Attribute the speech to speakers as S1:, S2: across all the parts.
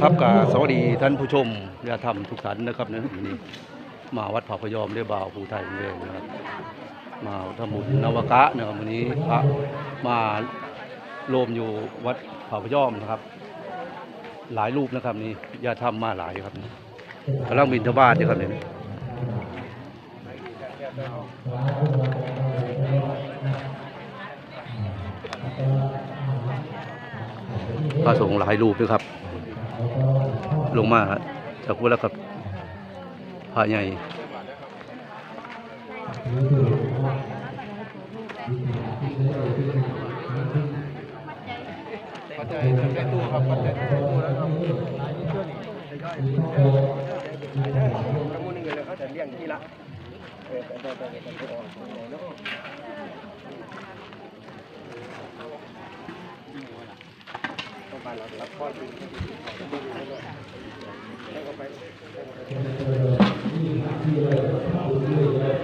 S1: ครับกาสวัสดีท่านผู้ชมญาติธรรมทุกท่านนะครับนะวันนี้มาวัดผาพยอมได้บ่าวภูไทยเองนะครับ มาทำบุญนวกะนะครับวันนี้พระมาโลมอยู่วัดผาพยอมนะครับ หลายรูปนะครับนี่ญาติธรรมมาหลายครับกำลังบินทบาทอยู่ครับเนี่ยพระสงฆ์หลายรูปด้วยครับ ลงมาจากพุทธแล้วกับพระใหญ่
S2: ปัจจัยในตู้ครับปัจจัยในตู้แล้วครับกระมูลนึงเลยเขาจะเลี้ยงที่ละเออแต่แต่แต่แต่ออกเนาะต้องการรับรับข้อจริงแล้วก็ไป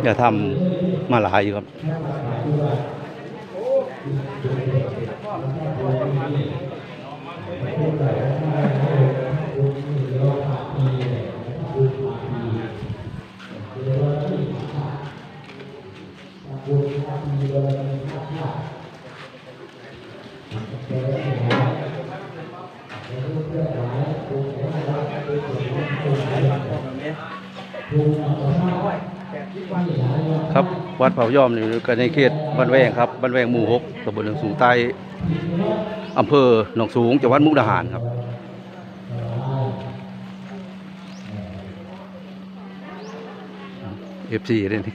S1: อย่าทำมาหลายอยู่ครับ วัดเผายอมนี่ก็ในเขตบ้านแวงครับบ้านแวงหมู่หกตำบลหนองสูงใต้อำเภอหนองสูงจังหวัดมุกดาหารครับเอฟซีเลยนี่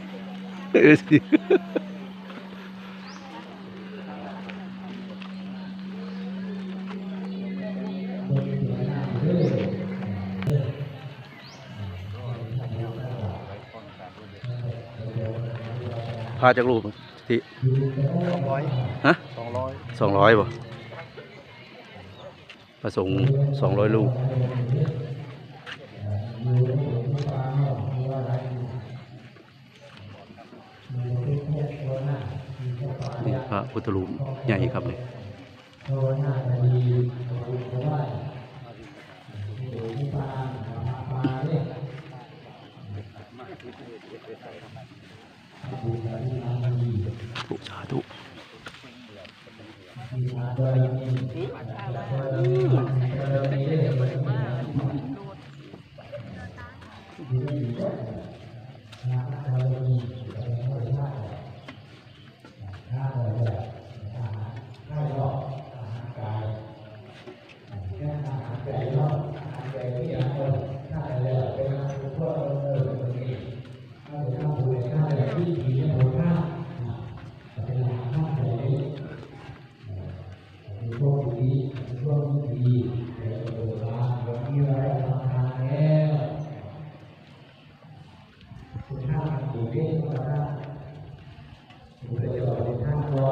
S1: พาจากรูปที่
S2: สองร้อย
S1: ฮะ
S2: สองร้อย
S1: สองร้อยบ่ประสงค์สองร้อยลูกนี่พระพุทธรูปใหญ่ครับนี่ทุ กสาธุ
S2: Sudah, mungkin karena sudah jauh di kantor.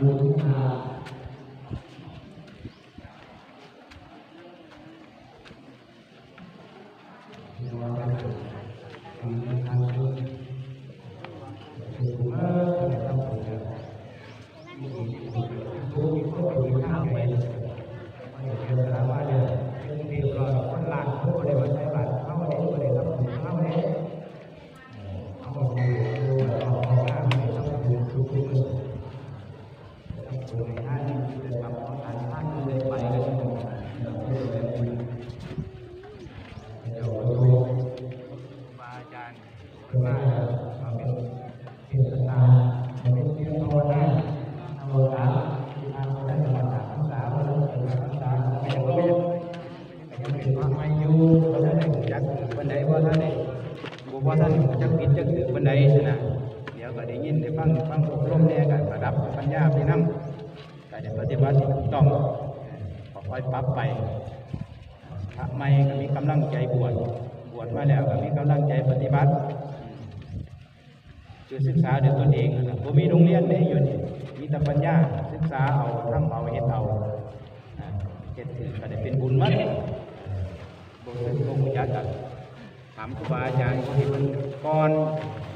S2: Buddha. จักผิดจักถือบันไดสินะเดี๋ยวก็ได้ยินได้ฟังฟังอบรมแน่กันระดับปัญญาไปนั่งก็จะปฏิบัติที่ถูกต้องขอค่อยปรับไปพระใหม่ก็มีกำลังใจบวช
S1: บวชมาแล้วก็มีกำลังใจปฏิบัติคือศึกษาด้วยตนเองนะผมมีโรงเรียนได้อยู่นี่มีแต่ปัญญาศึกษาเอาทำเอาเฮ็ดเอาอ่าเฮ็ดถือก็ได้เป็นบุญมัดบ่เคยบ่รู้จักกันถามครูบาอาจารย์คนที่มัน ก่อน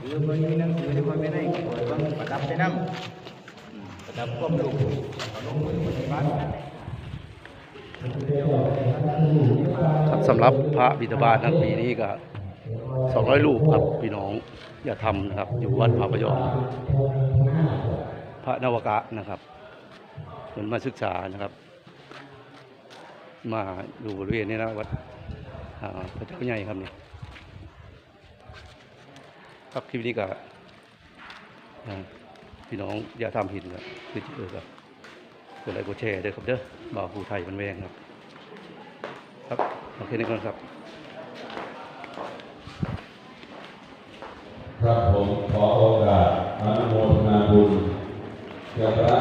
S1: หรือมันมีหนังสือที่มันไม่ได้ก็เปิดบิ่งประดับไปนำประดับความรู้เอาลงมือปฏิบัติ
S3: ครับสำหรับพระบิดาบาตนั้นปีนี้ก็200รูปครับพี่น้องอย่าทำนะครับ อยู่วัดพระพยอมพระนวกะนะครับเหมือนมาศึกษานะครับ มาอยู่บริเวณนี้นะวัดอ่าพระเจ้าใหญ่ครับเนี่ย ครับคลิปนี้ก็พี่น้องอย่าทำผิดครับคือเออครับกดไลค์กดแชร์ด้วยครับเด้อบ่าวภูไทยมันแวงครับ ครับโอเคนี้ก่นครับ
S4: ครับผมขอโอกาสอนุโมทนาบุญกักพระ